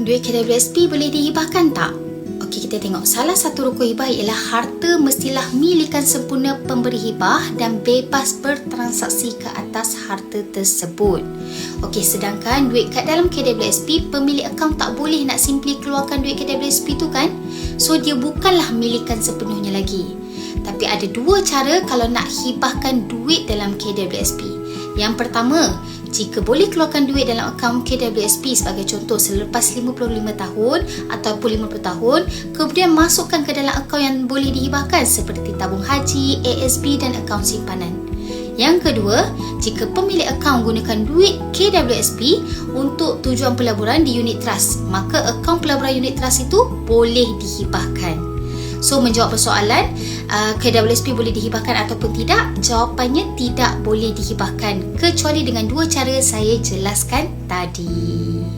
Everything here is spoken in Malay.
Duit KWSP boleh dihibahkan tak? Okey, kita tengok. Salah satu rukun hibah ialah harta mestilah milikan sempurna pemberi hibah dan bebas bertransaksi ke atas harta tersebut. Okey, sedangkan duit kat dalam KWSP, pemilik akaun tak boleh nak simply keluarkan duit KWSP tu kan? So, dia bukanlah milikan sepenuhnya lagi. Tapi ada dua cara kalau nak hibahkan duit dalam KWSP. Yang pertama, jika boleh keluarkan duit dalam akaun KWSP sebagai contoh selepas 55 tahun ataupun 50 tahun, kemudian masukkan ke dalam akaun yang boleh dihibahkan seperti tabung haji, ASB dan akaun simpanan. Yang kedua, jika pemilik akaun gunakan duit KWSP untuk tujuan pelaburan di unit trust, maka akaun pelaburan unit trust itu boleh dihibahkan. So menjawab persoalan uh, KWSP boleh dihibahkan ataupun tidak? Jawapannya tidak boleh dihibahkan. Kecuali dengan dua cara saya jelaskan tadi